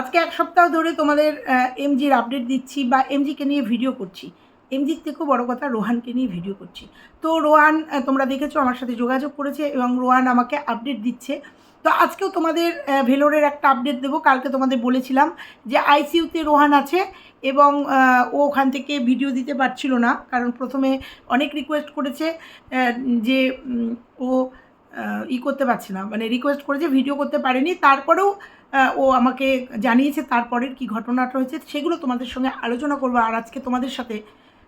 আজকে এক সপ্তাহ ধরে তোমাদের এমজির আপডেট দিচ্ছি বা এমজিকে নিয়ে ভিডিও করছি। এমজির থেকেও বড় কথা রোহানকে নিয়ে ভিডিও করছি। তো রোহান তোমরা দেখেছ আমার সাথে যোগাযোগ করেছে এবং রোহান আমাকে আপডেট দিচ্ছে। তো আজকেও তোমাদের ভেলোরের একটা আপডেট দেবো। কালকে তোমাদের বলেছিলাম যে আইসিইউতে রোহান আছে এবং ও ওখান থেকে ভিডিও দিতে পারছিল না। কারণ প্রথমে অনেক রিকোয়েস্ট করেছে যে ও ই করতে পারছে না। মানে রিকোয়েস্ট করেছে ভিডিও করতে পারেনি, তারপরেও ও আমাকে জানিয়েছে তারপরের কি ঘটনাটা হয়েছে, সেগুলো তোমাদের সঙ্গে আলোচনা করব। আর আজকে তোমাদের সাথে,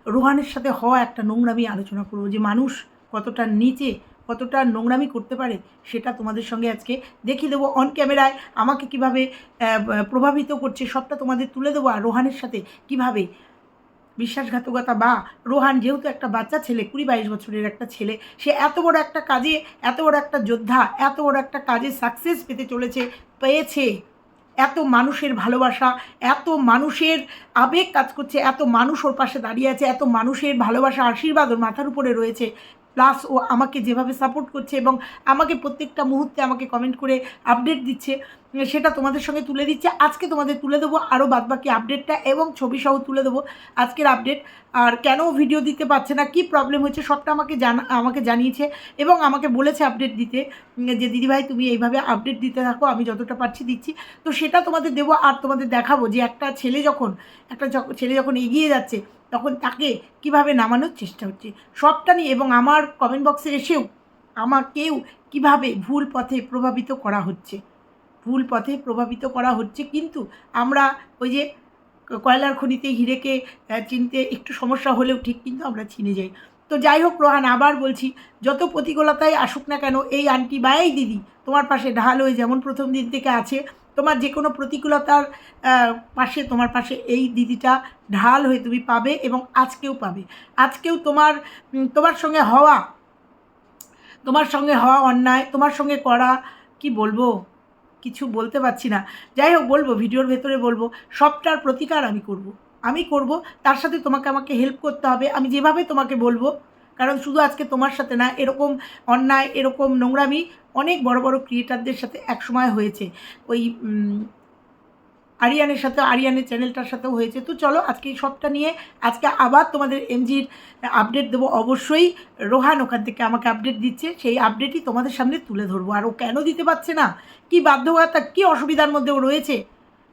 রোহানের সাথে হওয়া একটা নোংরামি আলোচনা করব, যে মানুষ কতটা নিচে, কতটা নোংরামি করতে পারে, সেটা তোমাদের সঙ্গে আজকে দেখিয়ে দেবো অন ক্যামেরায় আমাকে কীভাবে প্রভাবিত করছে, সবটা তোমাদের তুলে দেবো। আর রোহানের সাথে কীভাবে বিশ্বাসঘাতকতা বা রোহান যেহেতু একটা বাচ্চা ছেলে, কুড়ি বাইশ বছরের একটা ছেলে, সে এত বড় একটা কাজে, এত বড় একটা যোদ্ধা, এত বড় একটা কাজে সাকসেস পেতে চলেছে, পেয়েছে। এত মানুষের ভালোবাসা, এত মানুষের আবেগ কাজ করছে, এত মানুষ ওর পাশে দাঁড়িয়ে আছে, এত মানুষের ভালোবাসা, আশীর্বাদ ওর মাথার উপরে রয়েছে। প্লাস ও আমাকে যেভাবে সাপোর্ট করছে এবং আমাকে প্রত্যেকটা মুহূর্তে আমাকে কমেন্ট করে আপডেট দিচ্ছে, সেটা তোমাদের সঙ্গে তুলে দিচ্ছে। আজকে তোমাদের তুলে দেবো আরও বাদবাকি আপডেটটা এবং ছবি সহ তুলে দেবো আজকের আপডেট আর কেন ভিডিও দিতে পারছে না, কি প্রবলেম হচ্ছে সবটা আমাকে জানা, আমাকে জানিয়েছে এবং আমাকে বলেছে আপডেট দিতে, যে দিদিভাই তুমি এইভাবে আপডেট দিতে থাকো, আমি যতটা পারছি দিচ্ছি। তো সেটা তোমাদের দেবো আর তোমাদের দেখাবো যে একটা ছেলে যখন, একটা ছেলে যখন এগিয়ে যাচ্ছে তখন তাকে কীভাবে নামানোর চেষ্টা হচ্ছে? সবটা নিয়ে এবং আমার কমেন্ট বক্সে এসেও আমাকেও কীভাবে ভুল পথে প্রভাবিত করা হচ্ছে? ভুল পথে প্রভাবিত করা হচ্ছে কিন্তু আমরা ওই যে কয়লার খনিতে হিরেকে চিনতে একটু সমস্যা হলেও ঠিক কিন্তু আমরা চিনে যাই। তো যাই হোক, রোহান, আবার বলছি, যত প্রতিকূলতাই আসুক না কেন, এই আন্টি বা এই দিদি তোমার পাশে ঢাল হয়ে যেমন প্রথম দিন থেকে আছে তোমার যে কোনো প্রতিকূলতার পাশে, তোমার পাশে এই দিদিটা ঢাল হয়ে তুমি পাবে এবং আজকেও পাবে। আজকেও তোমার তোমার সঙ্গে হওয়া, তোমার সঙ্গে হওয়া অন্যায়, তোমার সঙ্গে করা, কি বলব? কিছু বলতে পারছি না। যাই হোক, বলব, ভিডিওর ভেতরে বলব, সবটার প্রতিকার আমি করব। আমি করব, তার সাথে তোমাকে আমাকে হেল্প করতে হবে। আমি যেভাবে তোমাকে বলব কারণ শুধু আজকে তোমার সাথে না, এরকম অন্যায়, এরকম নোংরামি অনেক বড় বড় ক্রিয়েটারদের সাথে একসময় হয়েছে। ওই আরিয়ানের সাথে, আরিয়ানের চ্যানেলটার সাথেও হয়েছে। তো চলো আজকে এই সবটা নিয়ে আজকে আবার তোমাদের এমজির আপডেট দেবো। অবশ্যই রোহান ওখান থেকে আমাকে আপডেট দিচ্ছে। সেই আপডেটই তোমাদের সামনে তুলে ধরবো। আর ও কেন দিতে পারছে না? কি বাধ্যকতা কি অসুবিধার মধ্যে ও রয়েছে?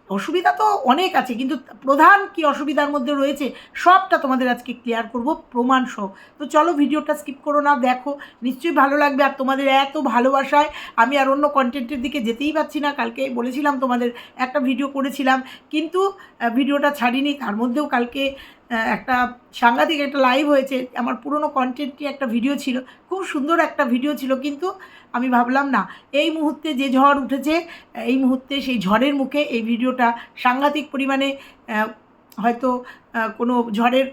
অসুবিধা তো অনেক আছে, কিন্তু প্রধান কি অসুবিধার মধ্যে রয়েছে সবটা তোমাদের আজকে ক্লিয়ার করব, প্রমাণ সহ। তো চলো ভিডিওটা স্কিপ করো না, দেখো, নিশ্চয়ই ভালো লাগবে আর তোমাদের এত ভালোবাসায় আমি আর অন্য কন্টেন্টের দিকে যেতেই পারছি না, কালকে বলেছিলাম তোমাদের একটা ভিডিও করেছিলাম, কিন্তু ভিডিওটা ছাড়িনি, তার মধ্যেও কালকে একটা সাংঘাতিক একটা লাইভ হয়েছে, আমার পুরনো কন্টেন্টটি একটা ভিডিও ছিল, খুব সুন্দর একটা ভিডিও ছিল, কিন্তু আমি ভাবলাম, না, এই মুহূর্তে যে ঝড় উঠেছে, এই মুহূর্তে সেই ঝড়ের মুখে এই ভিডিওটা সাংঘাতিক পরিমাণে হয়তো কোনো ঝড়ের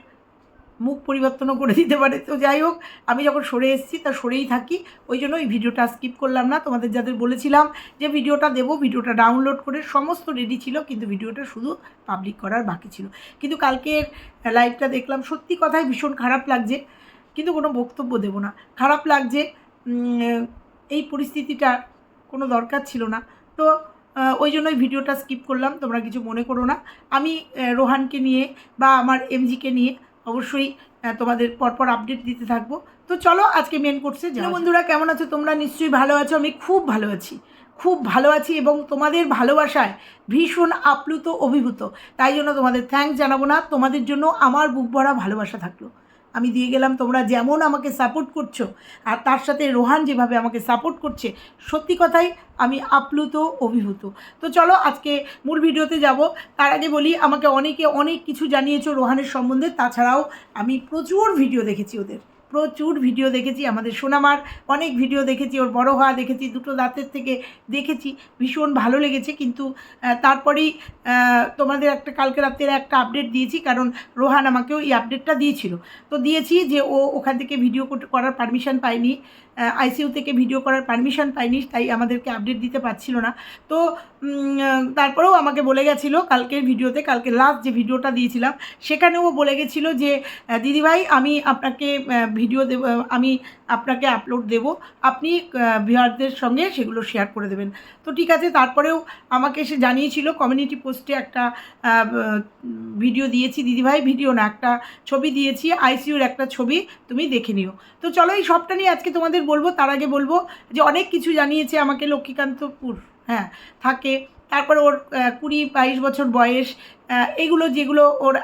মুখ পরিবর্তনও করে দিতে পারে। তো যাই হোক, আমি যখন সরে এসেছি, তা সরেই থাকি। ওই জন্য ওই ভিডিওটা স্কিপ করলাম না। তোমাদের যাদের বলেছিলাম যে ভিডিওটা দেবো, ভিডিওটা ডাউনলোড করে সমস্ত রেডি ছিল, কিন্তু ভিডিওটা শুধু পাবলিক করার বাকি ছিল। কিন্তু কালকের লাইভটা দেখলাম, সত্যি কথাই ভীষণ খারাপ লাগছে। কিন্তু কোনো বক্তব্য দেবো না। খারাপ লাগছে এই পরিস্থিতিটা কোনো দরকার ছিল না। তো ওই জন্যই ভিডিওটা স্কিপ করলাম, তোমরা কিছু মনে করো না। আমি রোহানকে নিয়ে বা আমার এমজিকে নিয়ে অবশ্যই তোমাদের পরপর আপডেট দিতে থাকব। তো চলো, আজকে মেন কোর্সে যাও বন্ধুরা, কেমন আছো? তোমরা নিশ্চয়ই ভালো আছো। আমি খুব ভালো আছি। খুব ভালো আছি এবং তোমাদের ভালোবাসায় ভীষণ আপ্লুত, অভিভূত। তাই জন্য তোমাদের থ্যাঙ্কস জানাব না। তোমাদের জন্য আমার বুক ভরা ভালোবাসা থাকল। আমি দিয়ে গেলাম, তোমরা যেমন আমাকে সাপোর্ট করছ, আর তার সাথে রোহান যেভাবে আমাকে সাপোর্ট করছে, সত্যি কথাই আমি আপ্লুত, অভিভূত। তো চলো আজকে মূল ভিডিওতে যাব। তার আগে বলি, আমাকে অনেকে অনেক কিছু জানিয়েছো রোহানের সম্বন্ধে, তাছাড়াও আমি প্রচুর ভিডিও দেখেছি ওদের। প্রচুর ভিডিও দেখেছি, আমাদের সোনামার অনেক ভিডিও দেখেছি, ওর বড় হওয়া দেখেছি, দুটো দাঁতের থেকে দেখেছি, ভীষণ ভালো লেগেছে, কিন্তু তারপরেই তোমাদের একটা কালকে রাত্রের একটা আপডেট দিয়েছি, কারণ রোহান আমাকেও এই আপডেটটা দিয়েছিল। তো দিয়েছি যে ও ওখান থেকে ভিডিও করার পারমিশন পায়নি। আইসিইউ থেকে ভিডিও করার পারমিশন পাইনি, তাই আমাদেরকে আপডেট দিতে পারছিল না। তো তারপরেও আমাকে বলে গেছিল, কালকের ভিডিওতে কালকে লাস্ট যে ভিডিওটা দিয়েছিলাম, সেখানেও বলে গেছিল যে দিদিভাই, আমি আপনাকে ভিডিও দেব আমি আপনাকে আপলোড দেব। আপনি ভিউয়ারদের সঙ্গে সেগুলো শেয়ার করে দেবেন। তো ঠিক আছে, তারপরেও আমাকে সে জানিয়েছিল কমিউনিটি পোস্টে একটা ভিডিও দিয়েছি, দিদিভাই ভিডিও না, একটা ছবি দিয়েছি আইসিইউর একটা ছবি তুমি দেখে নিও। তো চলো, এই সবটা নিয়ে আজকে তোমাদের বলব, তার আগে বলব যে অনেক কিছু জানিয়েছে আমাকে লক্ষ্মীকান্তপুর হ্যাঁ থাকে। তারপরে ওর কুড়ি বাইশ বছর বয়স এগুলো যেগুলো ওর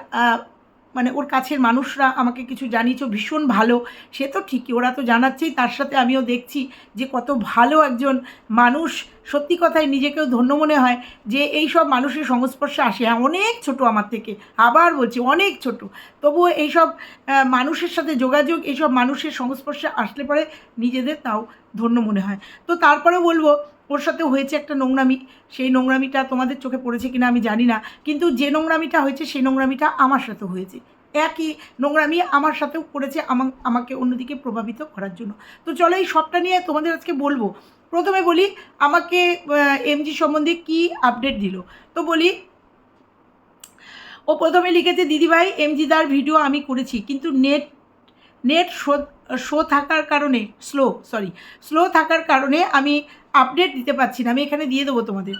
মানে ওর কাছের মানুষরা আমাকে কিছু জানিয়েছ ভীষণ ভালো। সে তো ঠিকই, ওরা তো জানাচ্ছেই, তার সাথে আমিও দেখছি যে কত ভালো একজন মানুষ। সত্যি কথায় নিজেকেও ধন্য মনে হয় যে এই সব মানুষের সংস্পর্শে আসে। হ্যাঁ অনেক ছোট আমার থেকে, আবার বলছি অনেক ছোট। তবুও এইসব মানুষের সাথে যোগাযোগ এইসব মানুষের সংস্পর্শে আসলে পরে নিজেদের তাও ধন্য মনে হয়। তো তারপরে বলব ওর সাথে হয়েছে একটা নোংরামি। সেই নোংরামিটা তোমাদের চোখে পড়েছে কিনা আমি জানি না। কিন্তু যে নোংরামিটা হয়েছে, সেই নোংরামিটা আমার সাথে হয়েছে। একই নোংরামি আমার সাথেও করেছে আমা- আমাকে অন্যদিকে প্রভাবিত করার জন্য। তো চলো এই সবটা নিয়ে তোমাদের আজকে বলব। প্রথমে বলি, আমাকে এমজি সম্বন্ধে কি আপডেট দিল? তো বলি, ও প্রথমে লিখেছে, দিদিভাই এমজিদার ভিডিও আমি করেছি, কিন্তু নেট নেট শো থাকার কারণে স্লো সরি স্লো থাকার কারণে আমি আপডেট দিতে পারছি না। আমি এখানে দিয়ে দেবো তোমাদের।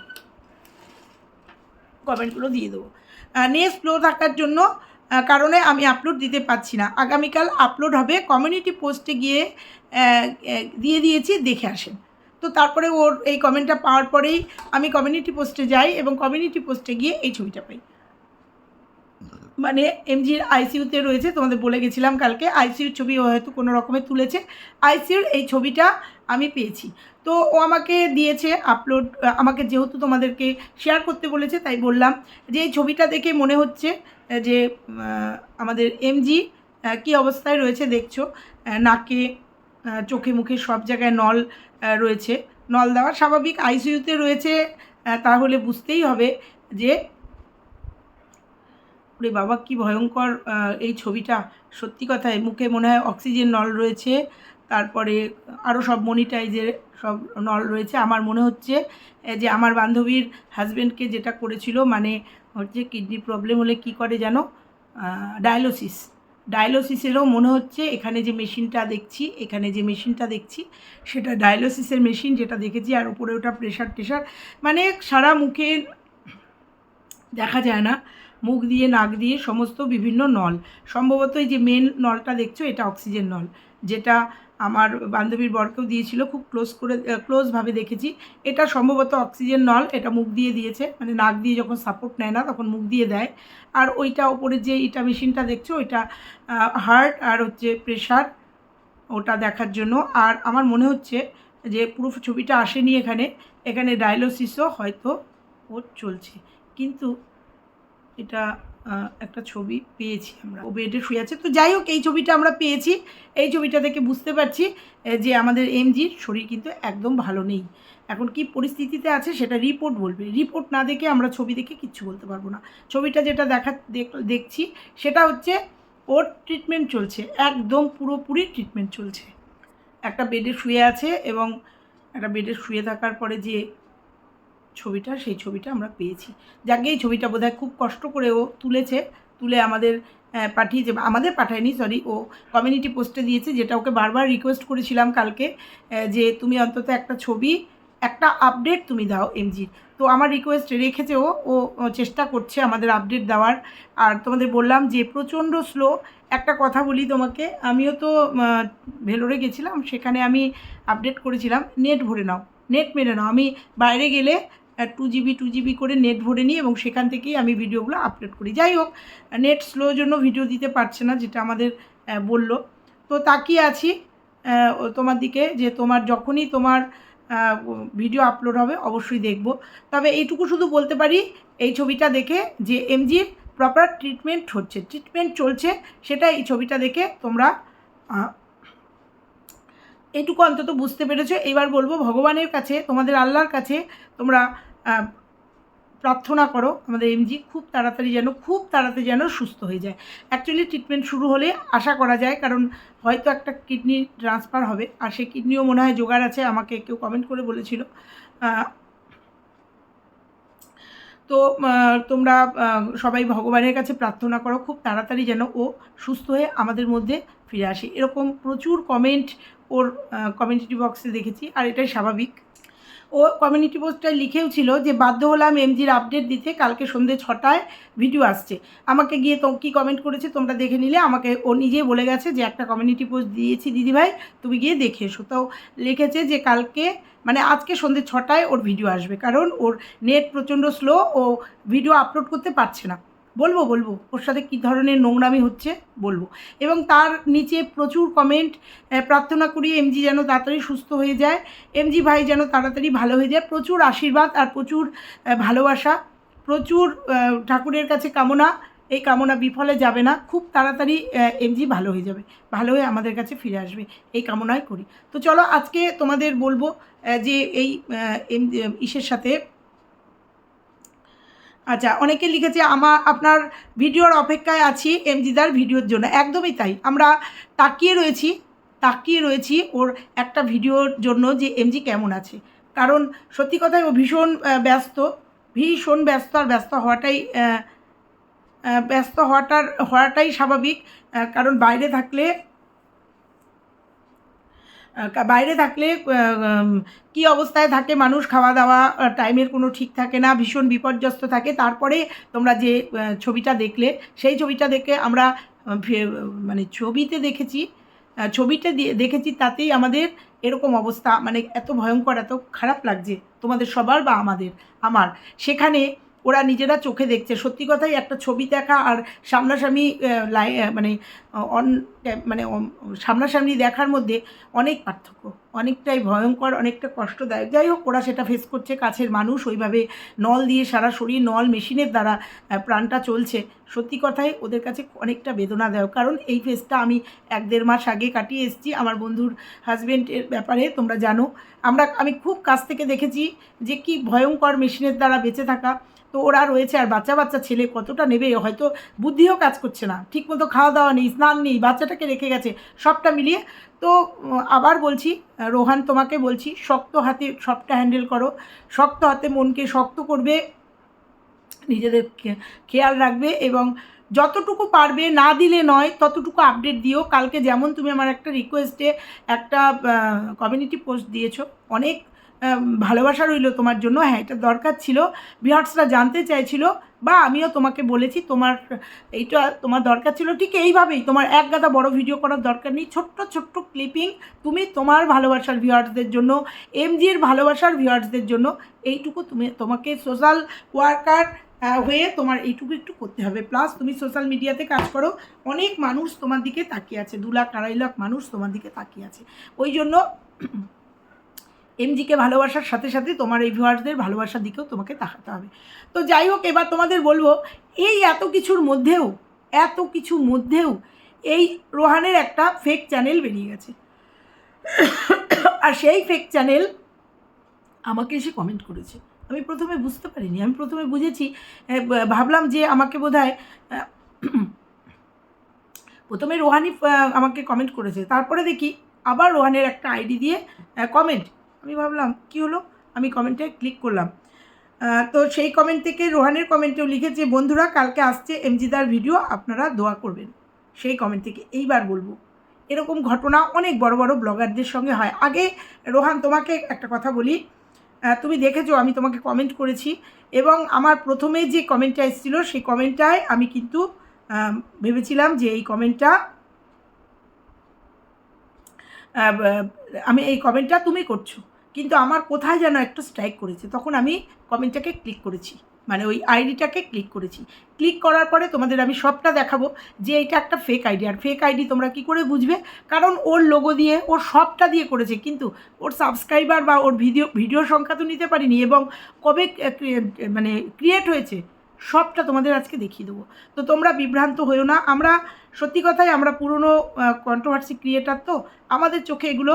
কমেন্টগুলো দিয়ে দেবো। নেট স্লো থাকার জন্য কারণে আমি আপলোড দিতে পারছি না। আগামীকাল আপলোড হবে কমিউনিটি পোস্টে গিয়ে দিয়ে দিয়েছি, দেখে আসেন। তো তারপরে ওর এই কমেন্টটা পাওয়ার পরেই আমি কমিউনিটি পোস্টে যাই এবং কমিউনিটি পোস্টে গিয়ে এই ছবিটা পাই। মানে এমজির আইসিইউতে রয়েছে, তোমাদের বলে গেছিলাম কালকে আইসিইউর ছবি হয়তো কোনো রকমে তুলেছে। আইসিইউর এই ছবিটা আমি পেয়েছি। তো ও আমাকে দিয়েছে আপলোড আমাকে যেহেতু তোমাদেরকে শেয়ার করতে বলেছে, তাই বললাম যে এই ছবিটা দেখে মনে হচ্ছে যে আমাদের এমজি কী অবস্থায় রয়েছে দেখছ। নাকে চোখে মুখে সব জায়গায় নল রয়েছে। নল দেওয়া স্বাভাবিক আইসিইউতে রয়েছে তাহলে বুঝতেই হবে যে ওরে বাবা, কি ভয়ঙ্কর এই ছবিটা। সত্যি কথায় মুখে মনে হয় অক্সিজেন নল রয়েছে, তারপরে আরও সব মনিটাইজের সব নল রয়েছে। আমার মনে হচ্ছে যে আমার বান্ধবীর হাজব্যান্ডকে যেটা করেছিল মানে হচ্ছে কিডনি প্রবলেম হলে কি করে যেন ডায়ালোসিস ডায়ালোসিসেরও মনে হচ্ছে, এখানে যে মেশিনটা দেখছি, এখানে যে মেশিনটা দেখছি, সেটা ডায়ালোসিসের মেশিন যেটা দেখেছি, আর উপরে ওটা প্রেশার টেশার মানে সারা মুখে দেখা যায় না। মুখ দিয়ে, নাক দিয়ে সমস্ত বিভিন্ন নল। সম্ভবত এই যে মেন নলটা দেখছ, এটা অক্সিজেন নল। যেটা আমার বান্ধবীর বরকেও দিয়েছিল, খুব ক্লোজ করে ক্লোজভাবে দেখেছি। এটা সম্ভবত অক্সিজেন নল, এটা মুখ দিয়ে দিয়েছে। মানে নাক দিয়ে যখন সাপোর্ট নেয় না, তখন মুখ দিয়ে দেয়। আর ওইটা ওপরে যে এটা মেশিনটা দেখছ, ওইটা হার্ট আর হচ্ছে প্রেশার ওটা দেখার জন্য। আর আমার মনে হচ্ছে যে পুরো ছবিটা আসেনি এখানে। এখানে ডায়ালোসিসও হয়তো ওর চলছে। কিন্তু এটা একটা ছবি পেয়েছি আমরা। ও বেডে শুয়ে আছে। তো যাই হোক, এই ছবিটা আমরা পেয়েছি। এই ছবিটা দেখে বুঝতে পারছি যে আমাদের এমজির শরীর কিন্তু একদম ভালো নেই। এখন কি পরিস্থিতিতে আছে সেটা রিপোর্ট বলবে। রিপোর্ট না দেখে আমরা ছবি দেখে কিচ্ছু বলতে পারব না। ছবিটা যেটা দেখ- দেখছি, সেটা হচ্ছে ওর ট্রিটমেন্ট চলছে। একদম পুরোপুরি ট্রিটমেন্ট চলছে। একটা বেডে শুয়ে আছে এবং একটা বেডে শুয়ে থাকার পরে যে ছবিটা, সেই ছবিটা আমরা পেয়েছি। যাকে, এই ছবিটা বোধহয় খুব কষ্ট করে ও তুলেছে, তুলে আমাদের পাঠিয়েছে আমাদের পাঠায়নি সরি ও কমিউনিটি পোস্টে দিয়েছে, যেটা ওকে বারবার রিকোয়েস্ট করেছিলাম কালকে যে তুমি অন্তত একটা ছবি, একটা আপডেট তুমি দাও এমজির তো আমার রিকোয়েস্ট রেখেছে ও ও চেষ্টা করছে আমাদের আপডেট দেওয়ার। আর তোমাদের বললাম যে প্রচণ্ড স্লো একটা কথা বলি তোমাকে, আমিও তো ভেলোরে গেছিলাম, সেখানে আমি আপডেট করেছিলাম নেট ভরে নাও নেট মেরে নাও। আমি বাইরে গেলে টু জিবি টু জিবি করে নেট ভরে নিই এবং সেখান থেকেই আমি ভিডিওগুলো আপলোড করি। যাই হোক নেট স্লোর জন্য ভিডিও দিতে পারছে না, যেটা আমাদের বলল। তো তাকিয়ে আছি তোমার দিকে যে তোমার যখনই তোমার ভিডিও আপলোড হবে অবশ্যই দেখব। তবে এইটুকু শুধু বলতে পারি, এই ছবিটা দেখে যে এমজির প্রপার ট্রিটমেন্ট হচ্ছে ট্রিটমেন্ট চলছে, সেটা এই ছবিটা দেখে তোমরা এইটুকু অন্তত বুঝতে পেরেছ। এবার বলব, ভগবানের কাছে, তোমাদের আল্লাহর কাছে তোমরা প্রার্থনা করো, আমাদের এমজি খুব তাড়াতাড়ি যেন, খুব তাড়াতাড়ি যেন সুস্থ হয়ে যায়। অ্যাকচুয়ালি ট্রিটমেন্ট শুরু হলে আশা করা যায়, কারণ হয়তো একটা কিডনি ট্রান্সফার হবে, আর সেই কিডনিও মনে হয় জোগাড় আছে, আমাকে কেউ কমেন্ট করে বলেছিল। তো তোমরা সবাই ভগবানের কাছে প্রার্থনা করো, খুব তাড়াতাড়ি যেন ও সুস্থ হয়ে আমাদের মধ্যে ফিরে আসে। এরকম প্রচুর কমেন্ট ওর কমিউনিটি বক্সে দেখেছি, আর এটাই স্বাভাবিক। ও কমিউনিটি পোস্টটায় লিখেও ছিল যে, বাধ্য হলাম এমজির আপডেট দিতে, কালকে সন্ধ্যে ছটায় ভিডিও আসছে। আমাকে গিয়ে তো কী কমেন্ট করেছে তোমরা দেখে নিলে। আমাকে ও নিজেই বলে গেছে যে, একটা কমিউনিটি পোস্ট দিয়েছি দিদিভাই, তুমি গিয়ে দেখে এসো। তো লিখেছে যে, কালকে মানে আজকে সন্ধ্যে ছটায় ওর ভিডিও আসবে। কারণ ওর নেট প্রচণ্ড স্লো ও ভিডিও আপলোড করতে পারছে না। বলব বলব, ওর সাথে কী ধরনের নোংরামি হচ্ছে বলব। এবং তার নিচে প্রচুর কমেন্ট প্রার্থনা করি এমজি যেন তাড়াতাড়ি সুস্থ হয়ে যায় এমজি ভাই যেন তাড়াতাড়ি ভালো হয়ে যায়। প্রচুর আশীর্বাদ আর প্রচুর ভালোবাসা, প্রচুর ঠাকুরের কাছে কামনা, এই কামনা বিফলে যাবে না। খুব তাড়াতাড়ি এমজি ভালো হয়ে যাবে, ভালো হয়ে আমাদের কাছে ফিরে আসবে, এই কামনাই করি। তো চলো আজকে তোমাদের বলব যে এই এম ইসের সাথে আচ্ছা অনেকে লিখেছে আমার আপনার ভিডিওর অপেক্ষায় আছি এমজিদার ভিডিওর জন্য। একদমই তাই। আমরা তাকিয়ে রয়েছি তাকিয়ে রয়েছি ওর একটা ভিডিওর জন্য যে এমজি কেমন আছে। কারণ সত্যি কথাই ও ভীষণ ব্যস্ত ভীষণ ব্যস্ত আর ব্যস্ত হওয়াটাই ব্যস্ত হওয়াটার, হওয়াটাই স্বাভাবিক। কারণ বাইরে থাকলে বাইরে থাকলে কি অবস্থায় থাকে মানুষ, খাওয়া দাওয়া টাইমের কোনো ঠিক থাকে না, ভীষণ বিপর্যস্ত থাকে। তারপরে তোমরা যে ছবিটা দেখলে, সেই ছবিটা দেখে আমরা মানে ছবিতে দেখেছি ছবিটা দেখেছি, তাতেই আমাদের এরকম অবস্থা মানে এত ভয়ঙ্কর, এত খারাপ লাগছে তোমাদের সবার বা আমাদের, আমার। সেখানে ওরা নিজেরা চোখে দেখছে। সত্যি কথাই একটা ছবি দেখা আর সামনাসামনি মানে অন মানে সামনাসামনি দেখার মধ্যে অনেক পার্থক্য। অনেকটাই ভয়ঙ্কর, অনেকটা কষ্টদায়ক। যাই হোক, ওরা সেটা ফেস করছে, কাছের মানুষ, ওইভাবে নল দিয়ে সারা শরীর নল মেশিনের দ্বারা প্রাণটা চলছে। সত্যি কথাই ওদের কাছে অনেকটা বেদনাদায়ক। কারণ এই ফেসটা আমি এক দেড় মাস আগে কাটিয়ে এসেছি আমার বন্ধুর হাজব্যান্ডের ব্যাপারে, তোমরা জানো। আমরা, আমি খুব কাছ থেকে দেখেছি যে কি ভয়ঙ্কর মেশিনের দ্বারা বেঁচে থাকা। তো ওরা রয়েছে, আর বাচ্চা বাচ্চা ছেলে কতটা নেবে, হয়তো বুদ্ধিও কাজ করছে না। ঠিকমতো খাওয়া দাওয়া নেই, স্নান নেই, বাচ্চাটাকে রেখে গেছে, সবটা মিলিয়ে তো, আবার বলছি, রোহান তোমাকে বলছি, শক্ত হাতে সবটা হ্যান্ডেল করো। শক্ত হাতে মনকে শক্ত করবে, নিজেদের খেয়াল রাখবে এবং যতটুকু পারবে না দিলে নয়, ততটুকু আপডেট দিও। কালকে যেমন তুমি আমার একটা রিকোয়েস্টে একটা কমিউনিটি পোস্ট দিয়েছ, অনেক ভালোবাসা রইল তোমার জন্য। হ্যাঁ এটা দরকার ছিল। ভিউয়ার্সরা জানতে চাইছিল বা আমিও তোমাকে বলেছি, তোমার এইটা তোমার দরকার ছিল। ঠিক এইভাবেই তোমার এক গাদা বড় ভিডিও করার দরকার নেই। ছোট্ট ছোট্ট ক্লিপিং তুমি তোমার ভালোবাসার ভিউয়ার্সদের জন্য এমজির ভালোবাসার ভিউয়ার্সদের জন্য এইটুকু তুমি তোমাকে সোশ্যাল ওয়ার্কার হয়ে তোমার এইটুকু একটু করতে হবে। প্লাস তুমি সোশ্যাল মিডিয়াতে কাজ করো। অনেক মানুষ তোমার দিকে তাকিয়ে আছে। দু লাখ, আড়াই লাখ মানুষ তোমার দিকে তাকিয়ে আছে। ওই জন্য এমজিকে ভালোবাসার সাথে সাথে তোমার এই ভিউয়ার্সদের ভালোবাসার দিকেও তোমাকে তাকাতে হবে। তো যাই হোক, এবার তোমাদের বলব, এই এত কিছুর মধ্যেও, এত কিছুর মধ্যেও এই রোহানের একটা ফেক চ্যানেল বেরিয়ে গেছে। আর সেই ফেক চ্যানেল আমাকে এসে কমেন্ট করেছে। আমি প্রথমে বুঝতে পারিনি, আমি প্রথমে বুঝেছি ভাবলাম যে আমাকে বোধ হয় প্রথমে রোহানি আমাকে কমেন্ট করেছে। তারপরে দেখি আবার রোহানের একটা আইডি দিয়ে কমেন্ট আমি ভাবলাম, কি হলো? আমি কমেন্টে ক্লিক করলাম। তো সেই কমেন্ট থেকে রোহানের কমেন্টেও লিখেছে, বন্ধুরা, কালকে আসছে এমজিদার ভিডিও আপনারা দোয়া করবেন। সেই কমেন্ট থেকে এইবার বলব, এরকম ঘটনা অনেক বড় বড় ব্লগারদের সঙ্গে হয়। আগে রোহান, তোমাকে একটা কথা বলি। তুমি দেখেছ, আমি তোমাকে কমেন্ট করেছি এবং আমার প্রথমে যে কমেন্টটা এসেছিল, সেই কমেন্টটায় আমি কিন্তু ভেবেছিলাম যে এই কমেন্টটা আমি এই কমেন্টটা তুমি করছ। কিন্তু আমার কোথায় যেন একটা স্ট্রাইক করেছে। তখন আমি কমেন্টটাকে ক্লিক করেছি। মানে ওই আইডিটাকে ক্লিক করেছি। ক্লিক করার পরে তোমাদের আমি সবটা দেখাবো যে এটা একটা ফেক আইডি আর ফেক আইডি তোমরা কি করে বুঝবে? কারণ ওর লোগো দিয়ে, ওর সবটা দিয়ে করেছে। কিন্তু ওর সাবস্ক্রাইবার বা ওর ভিডিও ভিডিও সংখ্যা তো নিতে পারিনি এবং কবে মানে ক্রিয়েট হয়েছে, সবটা তোমাদের আজকে দেখিয়ে দেবো। তো তোমরা বিভ্রান্ত হয়েও না। আমরা, সত্যি কথাই আমরা পুরনো কন্ট্রোভার্সি ক্রিয়েটার তো, আমাদের চোখে এগুলো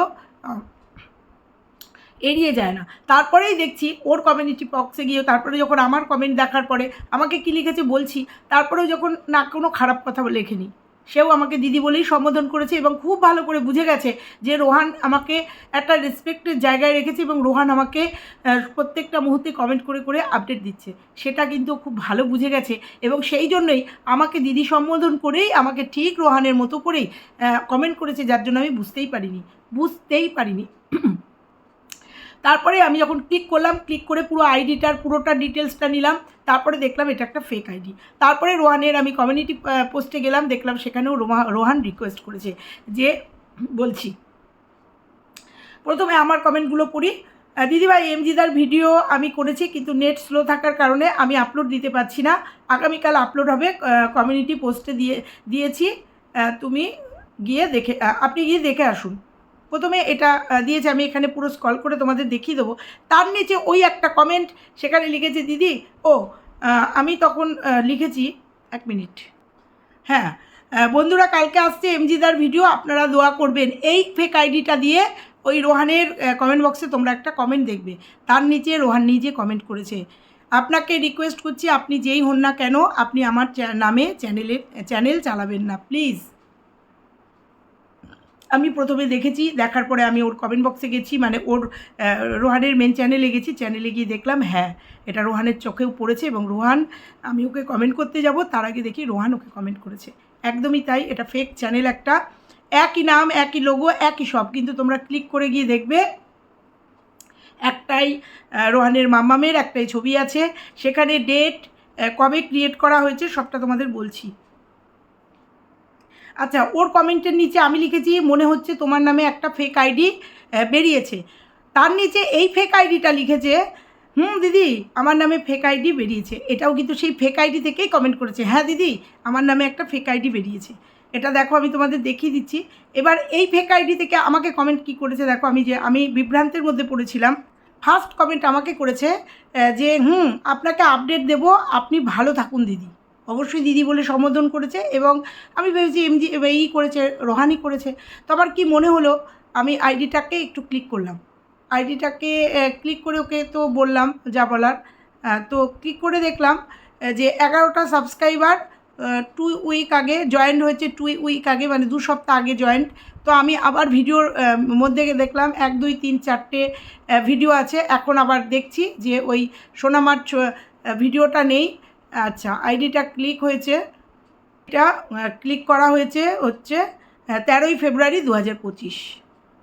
এড়িয়ে যায় না। তারপরেই দেখছি ওর কমিউনিটি বক্সে গিয়ে, তারপরে যখন আমার কমেন্ট দেখার পরে আমাকে কী লিখেছে বলছি, তারপরেও যখন না কোনো খারাপ কথা লেখেনি, সেও আমাকে দিদি বলেই সম্বোধন করেছে এবং খুব ভালো করে বুঝে গেছে যে রোহান আমাকে একটা রেসপেক্টের জায়গায় রেখেছে এবং রোহান আমাকে প্রত্যেকটা মুহূর্তে কমেন্ট করে করে আপডেট দিচ্ছে। সেটা কিন্তু খুব ভালো বুঝে গেছে এবং সেই জন্যই আমাকে দিদি সম্বোধন করেই, আমাকে ঠিক রোহানের মতো করেই কমেন্ট করেছে, যার জন্য আমি বুঝতেই পারিনি বুঝতেই পারিনি। তারপরে আমি যখন ক্লিক করলাম ক্লিক করে পুরো আইডিটার পুরোটা ডিটেলসটা নিলাম, তারপরে দেখলাম এটা একটা ফেক আইডি তারপরে রোহানের আমি কমিউনিটি পোস্টে গেলাম, দেখলাম সেখানেও রোহান রিকোয়েস্ট করেছে যে, বলছি, প্রথমে আমার কমেন্টগুলো পড়ি দিদিভাই এমজিদার ভিডিও আমি করেছি, কিন্তু নেট স্লো থাকার কারণে আমি আপলোড দিতে পারছি না। আগামীকাল আপলোড হবে কমিউনিটি পোস্টে দিয়ে, দিয়েছি তুমি গিয়ে দেখে আপনি গিয়ে দেখে আসুন। প্রথমে এটা দিয়েছে আমি এখানে পুরো স্কল করে তোমাদের দেখিয়ে দেবো। তার নিচে ওই একটা কমেন্ট সেখানে লিখেছে, দিদি, ও আমি তখন লিখেছি, এক মিনিট হ্যাঁ বন্ধুরা কালকে আসছে এমজিদার ভিডিও আপনারা দোয়া করবেন। এই ফেক আইডিটা দিয়ে ওই রোহানের কমেন্ট বক্সে তোমরা একটা কমেন্ট দেখবে। তার নিচে রোহান নিজে কমেন্ট করেছে। আপনাকে রিকোয়েস্ট করছি, আপনি যেই হন না কেন, আপনি আমার নামে চ্যানেলের চ্যানেল চালাবেন না প্লিজ আমি প্রথমে দেখেছি, দেখার পরে আমি ওর কমেন্ট বক্সে গেছি মানে ওর রোহানের মেন চ্যানেলে গেছি চ্যানেলে গিয়ে দেখলাম হ্যাঁ এটা রোহানের চোখেও পড়েছে এবং রোহান, আমি ওকে কমেন্ট করতে যাব, তার আগে দেখি রোহান ওকে কমেন্ট করেছে। একদমই তাই, এটা ফেক চ্যানেল একটা, একই নাম, একই লোগো একই সব, কিন্তু তোমরা ক্লিক করে গিয়ে দেখবে, একটাই রোহানের মাম্মামের একটাই ছবি আছে, সেখানে ডেট কবে ক্রিয়েট করা হয়েছে সবটা তোমাদের বলছি। আচ্ছা ওর কমেন্টের নিচে আমি লিখেছি, মনে হচ্ছে তোমার নামে একটা ফেক আইডি বেরিয়েছে। তার নিচে এই ফেক আইডিটা লিখেছে, হুম, দিদি, আমার নামে ফেক আইডি বেরিয়েছে। এটাও কিন্তু সেই ফেক আইডি থেকেই কমেন্ট করেছে। হ্যাঁ দিদি, আমার নামে একটা ফেক আইডি বেরিয়েছে। এটা দেখো, আমি তোমাদের দেখিয়ে দিচ্ছি। এবার এই ফেক আইডি থেকে আমাকে কমেন্ট কি করেছে, দেখো, আমি যে, আমি বিভ্রান্তের মধ্যে পড়েছিলাম। ফার্স্ট কমেন্ট আমাকে করেছে যে, হুম, আপনাকে আপডেট দেব, আপনি ভালো থাকুন, দিদি। অবশ্যই দিদি বলে সম্বোধন করেছে এবং আমি ভেবেছি এমজি, এই করেছে, রোহানি করেছে। তো আমার কি মনে হলো, আমি আইডিটাকে একটু ক্লিক করলাম। আইডিটাকে ক্লিক করে ওকে তো বললাম যা বলার। তো ক্লিক করে দেখলাম যে এগারোটা সাবস্ক্রাইবার টু উইক আগে জয়েন্ট হয়েছে টু উইক আগে মানে দু সপ্তাহ আগে জয়েন্ট তো আমি আবার ভিডিওর মধ্যে দেখলাম, এক, দুই, তিন, চারটে ভিডিও আছে। এখন আবার দেখছি যে ওই সোনামার ভিডিওটা নেই। আচ্ছা আইডিটা ক্লিক হয়েছে। এটা ক্লিক করা হয়েছে হচ্ছে তেরোই ফেব্রুয়ারি দু হাজার পঁচিশ।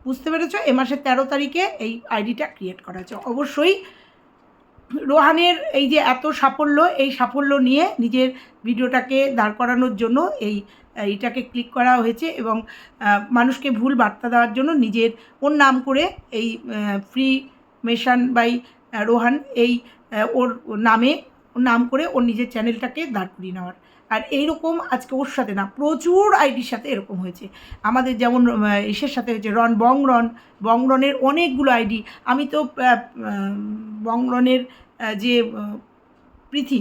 বুঝতে পেরেছ? এ মাসের তেরো তারিখে এই আইডিটা ক্রিয়েট করা হয়েছে। অবশ্যই রোহানের এই যে এত সাফল্য, এই সাফল্য নিয়ে নিজের ভিডিওটাকে দাঁড় করানোর জন্য এই এইটাকে ক্লিক করা হয়েছে এবং মানুষকে ভুল বার্তা দেওয়ার জন্য নিজের ওর নাম করে এই ফ্রি মেশান বাই রোহান এই ওর নামে নাম করে ওর নিজের চ্যানেলটাকে দাঁড় করিয়ে নেওয়ার। আর এইরকম আজকে ওর সাথে না, প্রচুর আইডির সাথে এরকম হয়েছে। আমাদের যেমন ইসের সাথে হয়েছে রন বংরন বংরনের অনেকগুলো আইডি। আমি তো বংরনের যে প্রীতি,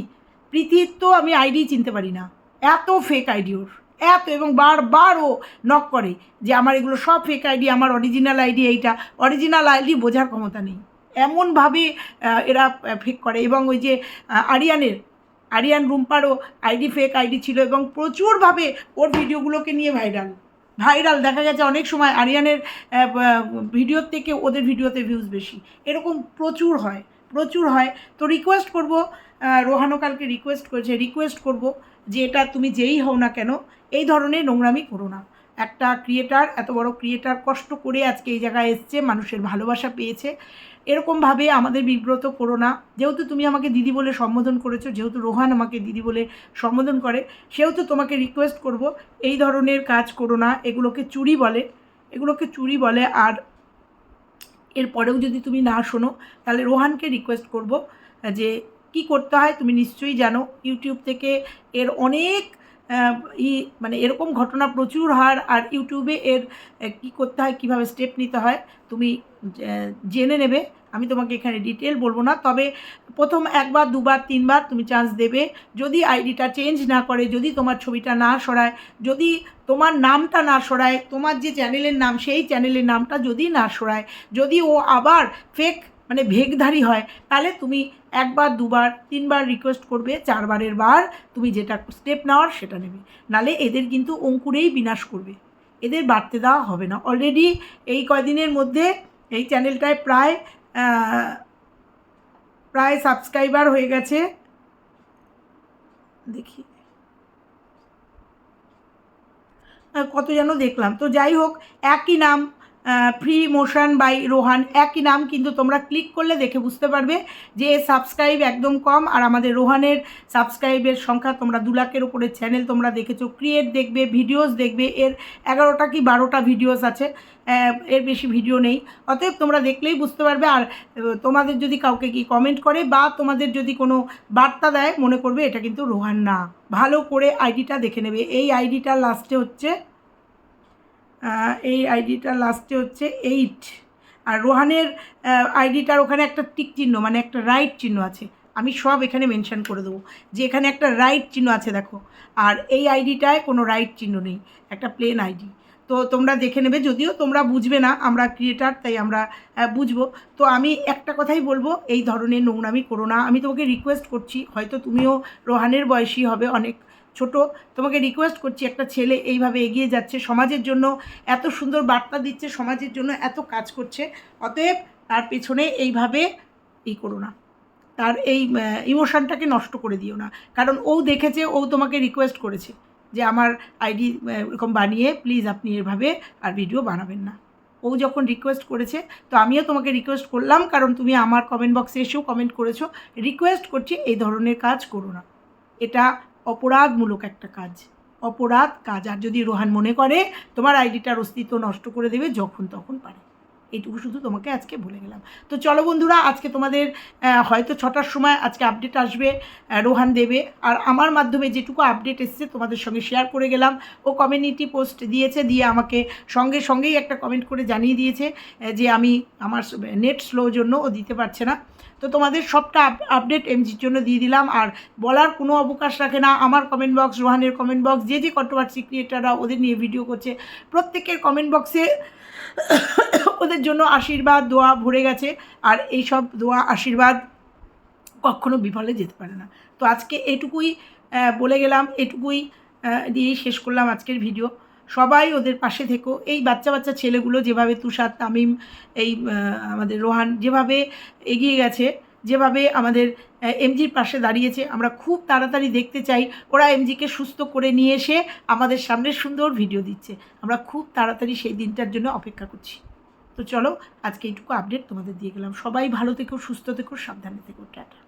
প্রীতির তো আমি আইডি চিনতে পারি না। এত ফেক আইডি ওর। এত এবং বারবার ও নক করে যে আমার এগুলো সব ফেক আইডি, আমার অরিজিনাল আইডি এইটা। অরিজিনাল আইডি বোঝার ক্ষমতা নেই। এমনভাবে এরা ফেক করে। এবং ওই যে আরিয়ানের, আরিয়ান রুম্পারও আইডি ফেক আইডি ছিল এবং প্রচুরভাবে ওর ভিডিওগুলোকে নিয়ে ভাইরাল ভাইরাল দেখা গেছে অনেক সময় আরিয়ানের ভিডিওর থেকে ওদের ভিডিওতে ভিউজ বেশি। এরকম প্রচুর হয় প্রচুর হয়। তো রিকোয়েস্ট করব রোহানো কালকে রিকোয়েস্ট করেছে রিকোয়েস্ট করব যে এটা তুমি যেই হও না কেন, এই ধরনের নোংরামি করো না। একটা ক্রিয়েটার এত বড় ক্রিয়েটার কষ্ট করে আজকে এই জায়গায় এসছে, মানুষের ভালোবাসা পেয়েছে। এরকমভাবে আমাদের বিব্রত করো না। যেহেতু তুমি আমাকে দিদি বলে সম্বোধন করেছ, যেহেতু রোহান আমাকে দিদি বলে সম্বোধন করে, সেহেতু তোমাকে রিকোয়েস্ট করব, এই ধরনের কাজ করো না, এগুলোকে চুরি বলে, এগুলোকে চুরি বলে, আর এরপরেও যদি তুমি না শোনো, তাহলে রোহানকে রিকোয়েস্ট করব, যে কি করতে হয় তুমি নিশ্চয়ই জানো, ইউটিউব থেকে এর অনেক ই মানে এরকম ঘটনা প্রচুর হার আর ইউটিউবে এর কি করতে হয়, কীভাবে স্টেপ নিতে হয়, তুমি জেনে নেবে। আমি তোমাকে এখানে ডিটেল বলব না, তবে প্রথম একবার, দুবার, তিনবার তুমি চান্স দেবে। যদি আইডিটা চেঞ্জ না করে, যদি তোমার ছবিটা না সরায়, যদি তোমার নামটা না সরায়, তোমার যে চ্যানেলের নাম, সেই চ্যানেলের নামটা যদি না সরায়, যদি ও আবার ফেক মানে ভেগধারী হয়, তাহলে তুমি একবার, দুবার, তিনবার রিকোয়েস্ট করবে, চারবারের বার তুমি যেটা স্টেপ নেওয়ার সেটা নেবে। নালে এদের কিন্তু অঙ্কুরেই বিনাশ করবে। এদের বাড়তে দেওয়া হবে না। অলরেডি এই কয়দিনের মধ্যে এই চ্যানেলটায় প্রায় প্রায় সাবস্ক্রাইবার হয়ে গেছে। দেখি। কত যেন দেখলাম। তো যাই হোক, একই নাম ফ্রি মোশন বাই রোহান একই নাম, কিন্তু তোমরা ক্লিক করলে দেখে বুঝতে পারবে যে সাবস্ক্রাইব একদম কম, আর আমাদের রোহানের সাবস্ক্রাইবের সংখ্যা, তোমরা দু লাখের উপরে চ্যানেল তোমরা দেখেছ ক্রিয়েট দেখবে ভিডিওস দেখবে, এর এগারোটা কি বারোটা ভিডিওস আছে এর বেশি ভিডিও নেই, অতএব তোমরা দেখলেই বুঝতে পারবে, আর তোমাদের যদি কাউকে কি কমেন্ট করে, বা তোমাদের যদি কোনো বার্তা দেয়, মনে করবে এটা কিন্তু রোহান না, ভালো করে আইডিটা দেখে নেবে, এই আইডিটা লাস্টে হচ্ছে এই আইডিটা লাস্টে হচ্ছে এইট আর রোহানের আইডিটার ওখানে একটা টিক চিহ্ন মানে একটা রাইট চিহ্ন আছে। আমি সব এখানে মেনশন করে দেবো। যে এখানে একটা রাইট চিহ্ন আছে, দেখো। আর এই আইডিটায় কোনো রাইট চিহ্ন নেই। একটা প্লেন আইডি। তো তোমরা দেখে নেবে, যদিও তোমরা বুঝবে না, আমরা ক্রিয়েটার তাই আমরা বুঝব। তো আমি একটা কথাই বলব, এই ধরনের নোংরামি করো না। আমি তোমাকে রিকোয়েস্ট করছি, হয়তো তুমিও রোহানের বয়সী হবে অনেক। ছোট, তোমাকে রিকোয়েস্ট করছি একটা ছেলে এইভাবে এগিয়ে যাচ্ছে, সমাজের জন্য এত সুন্দর বার্তা দিচ্ছে, সমাজের জন্য এত কাজ করছে, অতএব তার পেছনে এইভাবে ই করো না। তার এই ইমোশনটাকে নষ্ট করে দিও না। কারণ ও দেখেছে, ও তোমাকে রিকোয়েস্ট করেছে যে আমার আইডি এরকম বানিয়ে প্লিজ আপনি এভাবে আর ভিডিও বানাবেন না। ও যখন রিকোয়েস্ট করেছে, তো আমিও তোমাকে রিকোয়েস্ট করলাম, কারণ তুমি আমার কমেন্ট বক্সে এসেও কমেন্ট করেছ। রিকোয়েস্ট করছি, এই ধরনের কাজ করো না। এটা অপরাধমূলক একটা কাজ। অপরাধ কাজ। আর যদি রোহান মনে করে, তোমার আইডিটার অস্তিত্ব নষ্ট করে দেবে যখন তখন পারে। এইটুকু শুধু তোমাকে আজকে বলে গেলাম। তো চলো বন্ধুরা, আজকে তোমাদের হয়তো ছটার সময় আজকে আপডেট আসবে রোহান দেবে। আর আমার মাধ্যমে যেটুকু আপডেট এসছে তোমাদের সঙ্গে শেয়ার করে গেলাম। ও কমিউনিটি পোস্ট দিয়েছে, দিয়ে আমাকে সঙ্গে সঙ্গেই একটা কমেন্ট করে জানিয়ে দিয়েছে যে আমি আমার নেট স্লো জন্য ও দিতে পারছে না। তো তোমাদের সবটা আপডেট এমজির জন্য দিয়ে দিলাম। আর বলার কোনো অবকাশ রাখে না। আমার কমেন্ট বক্স রোহানের কমেন্ট বক্স যে যে কন্ট্রোভার্সি ক্রিয়েটাররা ওদের নিয়ে ভিডিও করছে, প্রত্যেকের কমেন্ট বক্সে ওদের জন্য আশীর্বাদ, দোয়া ভরে গেছে। আর এই সব দোয়া, আশীর্বাদ কখনো বিফলে যেতে পারে না। তো আজকে এটুকুই বলে গেলাম। এটুকুই দিয়েই শেষ করলাম আজকের ভিডিও সবাই ওদের পাশে থেকো। এই বাচ্চা বাচ্চা ছেলেগুলো যেভাবে তুষার, তামিম, এই আমাদের রোহান যেভাবে এগিয়ে গেছে, যেভাবে আমাদের এমজির পাশে দাঁড়িয়েছে, আমরা খুব তাড়াতাড়ি দেখতে চাই। ওরা এমজিকে সুস্থ করে নিয়ে এসে আমাদের সামনে সুন্দর ভিডিও দিচ্ছে। আমরা খুব তাড়াতাড়ি সেই দিনটার জন্য অপেক্ষা করছি। তো চলো, আজকে এইটুকু আপডেট তোমাদের দিয়ে গেলাম। সবাই ভালো থেকো, সুস্থ থেকো, সাবধানে থেকো। টাটা।